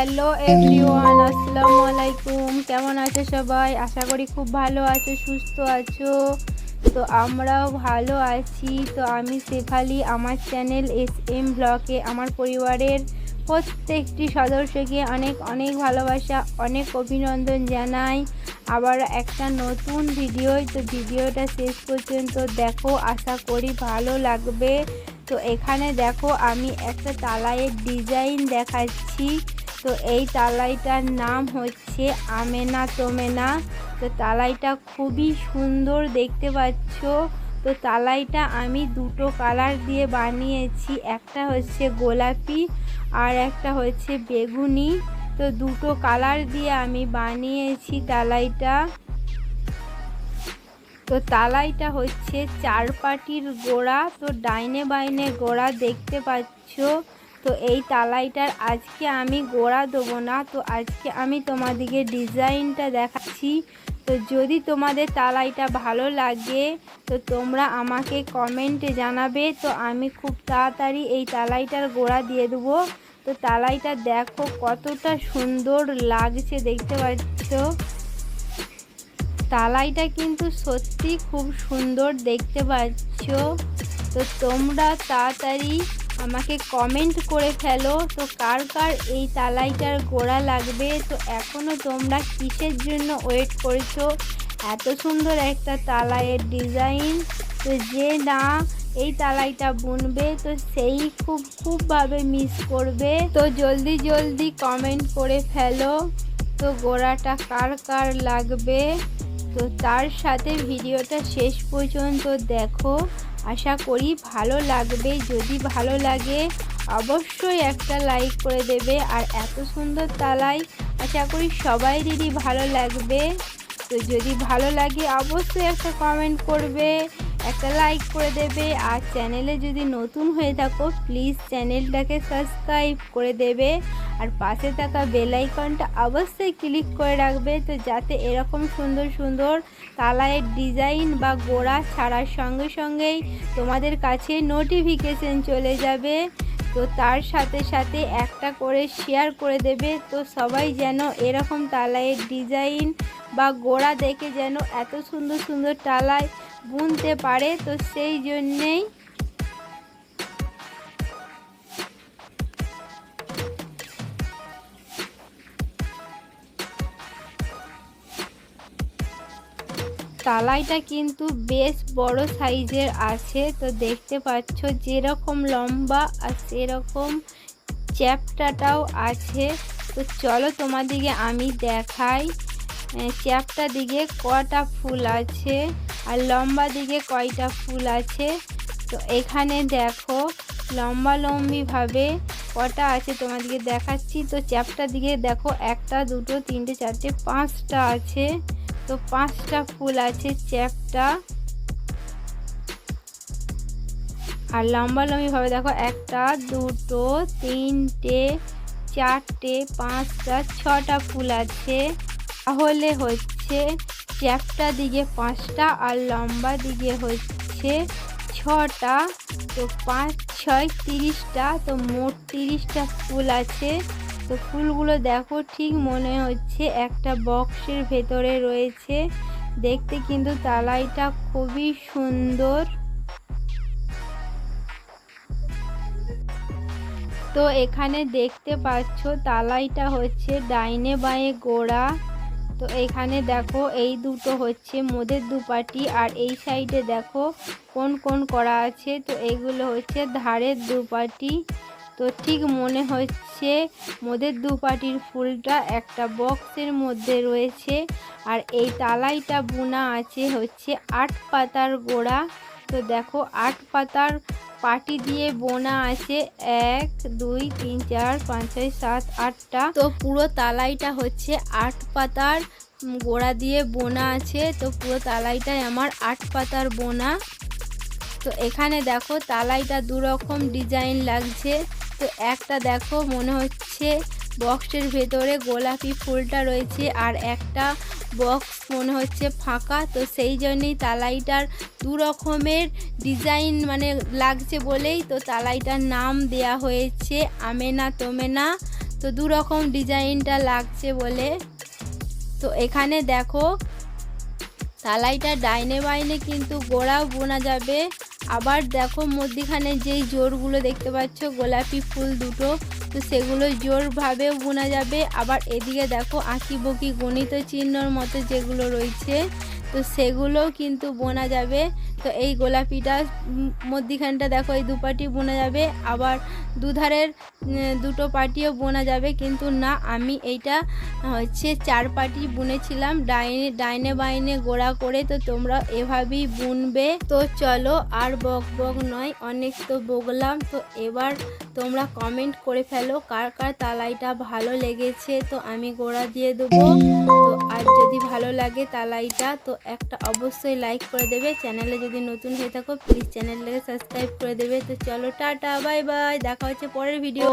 Hello everyone আসসালামু আলাইকুম কেমন আছো সবাই? আশা করি খুব ভালো আছো, সুস্থ আছো। তো আমরাও ভালো আছি। তো আমি শেফালি, আমার চ্যানেল এস এম ব্লকে আমার পরিবারের প্রত্যেকটি সদস্যকে অনেক অনেক ভালোবাসা, অনেক অভিনন্দন জানাই। আবার একটা নতুন ভিডিও তো ভিডিওটা শেষ পর্যন্ত দেখো। আশা করি ভালো লাগবে। তো এখানে দেখো, আমি একটা তালাইয়ের ডিজাইন দেখাচ্ছি। তো এই তালাইটার নাম হচ্ছে আমেনা তোমেনা। তো তালাইটা খুবই সুন্দর দেখতে পাচ্ছ। তো তালাইটা আমি দুটো কালার দিয়ে বানিয়েছি। একটা হচ্ছে গোলাপি আর একটা হচ্ছে বেগুনি। তো দুটো কালার দিয়ে আমি বানিয়েছি তালাইটা। তো তালাইটা হচ্ছে চার পাটির গোড়া। তো ডাইনে বাইনে গোড়া দেখতে পাচ্ছ। তো এই তালাইটার আজকে আমি গোড়া দেবো না। তো আজকে আমি তোমাদেরকে ডিজাইনটা দেখাচ্ছি। তো যদি তোমাদের তালাইটা ভালো লাগে, তো তোমরা আমাকে কমেন্টে জানাবে। তো আমি খুব তাড়াতাড়ি এই তালাইটার গোড়া দিয়ে দেবো। তো তালাইটা দেখো কতটা সুন্দর লাগছে, দেখতে পাচ্ছ? তালাইটা কিন্তু সত্যি খুব সুন্দর, দেখতে পাচ্ছ? তো তোমরা তাড়াতাড়ি আমাকে কমেন্ট করে ফেলো, তো কার কার এই তালাইটার গোড়া লাগবে? তো এখনও তোমরা কিসের জন্য ওয়েট করেছ? এত সুন্দর একটা তালাইয়ের ডিজাইন তো যে না এই তালাইটা বুনবে, তো সেই খুব খুবভাবে মিস করবে। তো জলদি জলদি কমেন্ট করে ফেলো, তো গোড়াটা কার কার লাগবে? তো তার সাথে ভিডিওটা শেষ পর্যন্ত দেখো। আশা করি ভালো লাগবে। যদি ভালো লাগে, অবশ্যই একটা লাইক করে দেবে। আর এত সুন্দর তালাই আশা করি সবাই দিদি ভালো লাগবে, তো যদি ভালো লাগে অবশ্যই একটা কমেন্ট করবে, একটা লাইক করে দেবে। আর চ্যানেলে যদি নতুন হয়ে থাকো প্লিজ চ্যানেলটাকে সাবস্ক্রাইব করে দেবে। আর পাশে থাকা বেল আইকনটা অবশ্যই ক্লিক করে রাখবে, তো যাতে এরকম সুন্দর সুন্দর তালায়ের ডিজাইন বা গোড়া ছাড়ার সঙ্গে সঙ্গেই তোমাদের কাছে নোটিফিকেশন চলে যাবে। তো তার সাথে সাথে একটা করে শেয়ার করে দেবে, তো সবাই যেন এরকম তালায়ের ডিজাইন বা গোড়া দেখে যেন এত সুন্দর সুন্দর তালায় বুনতে পারে, তো সেই জন্যেই তালাইটা কিন্তু বেশ বড় সাইজের আছে। তো দেখতে পাচ্ছ যেরকম লম্বা আর সেরকম চ্যাপটাটাও আছে। তো চলো তোমাদিকে আমি দেখাই। চ্যাপটা দিকে কটা ফুল আছে আর লম্বা দিকে কয়টা ফুল আছে। তো এখানে দেখো লম্বা লম্বিভাবে কটা আছে তোমাদেরকে দেখাচ্ছি। তো চ্যাপটার দিকে দেখো একটা, দুটো, তিনটে, চারটে, পাঁচটা আছে। তো পাঁচটা ফুল আছে, চ্যাপটা। আর লম্বা লম্বিভাবে দেখো, একটা, দুটো, তিনটে, চারটে, পাঁচটা, ছটা ফুল আছে। তাহলে হচ্ছে চ্যাপটা দিকে পাঁচটা আর লম্বা দিকে হচ্ছে ছটা। তো পাঁচ, ছয়, তিরিশটা, তো মোট তিরিশটা ফুল আছে। তো ফুলগুলো দেখো, ঠিক মনে হচ্ছে একটা বক্সের ভেতরে রয়েছে। দেখতে কিন্তু তালাইটা খুবই সুন্দর। তো এখানে দেখতে পাচ্ছ, তালাইটা হচ্ছে ডাইনে বাঁয়ে গোড়া। তো এখানে দেখো, এই দুটো হচ্ছে মোদের দুপাটি, আর এই সাইডে দেখো কোন কোন করা আছে। তো এগুলো হচ্ছে ধারের দুপাটি। তো ঠিক মনে হচ্ছে মোদের দুপাটির ফুলটা একটা বক্সের মধ্যে রয়েছে। আর এই তালাইটা বোনা আছে হচ্ছে আট পাতার গোড়া। তো দেখো, আট পাতার পাটি দিয়ে বোনা আছে। এক, দুই, তিন, চার, পাঁচ, ছয়, সাত, আটটা। তো পুরো তালাইটা হচ্ছে আট পাতার গোড়া দিয়ে বোনা আছে। তো পুরো তালাইটাই আমার আট পাতার বোনা। তো এখানে দেখো, তালাইটা দুরকম ডিজাইন লাগছে। তো একটা দেখো, মনে হচ্ছে বক্সের ভেতরে গোলাপি ফুলটা রয়েছে আর একটা বক্স মনে হচ্ছে ফাঁকা। তো সেই জন্যই তালাইটার দু রকমের ডিজাইন মানে লাগছে বলেই তো তালাইটার নাম দেয়া হয়েছে আমেনা তোমেনা। তো দু রকম ডিজাইনটা লাগছে বলে। তো এখানে দেখো, তালাইটা ডাইনে বাইনে কিন্তু গোড়াও বোনা যাবে। আবার দেখো মধ্যিখানে যেই জোরগুলো দেখতে পাচ্ছ, গোলাপি ফুল দুটো, তো সেগুলো জোরভাবেও বোনা যাবে। আবার এদিকে দেখো আঁকি বকি গণিত চিহ্নর মতো যেগুলো রয়েছে। তো সেগুলোও কিন্তু বোনা যাবে। তো এই গোলাপিটা মধ্যিখানটা দেখো, এই দুপাটি বোনা যাবে। আবার দুধারের দুটো পাটিও বোনা যাবে। কিন্তু না, আমি এইটা, হচ্ছে চার পাটি বুনেছিলাম। ডাইনে ডাইনে বাইনে গোড়া করে তো তোমরা এভাবেই বুনবে। তো চলো, আর বক বক নয়, অনেক তো বগলাম তো এবার তোমরা কমেন্ট করে ফেলো, কার কার তালাইটা ভালো লেগেছে। তো আমি গোড়া দিয়ে দেবো। যদি ভালো লাগে তালাইটা, তো একটা অবশ্যই লাইক করে দেবে। চ্যানেলে যদি নতুন হয়ে থাকো প্লিজ চ্যানেলটাকে সাবস্ক্রাইব করে দেবে। তো চলো, টাটা বাই বাই দেখা হচ্ছে পরের ভিডিও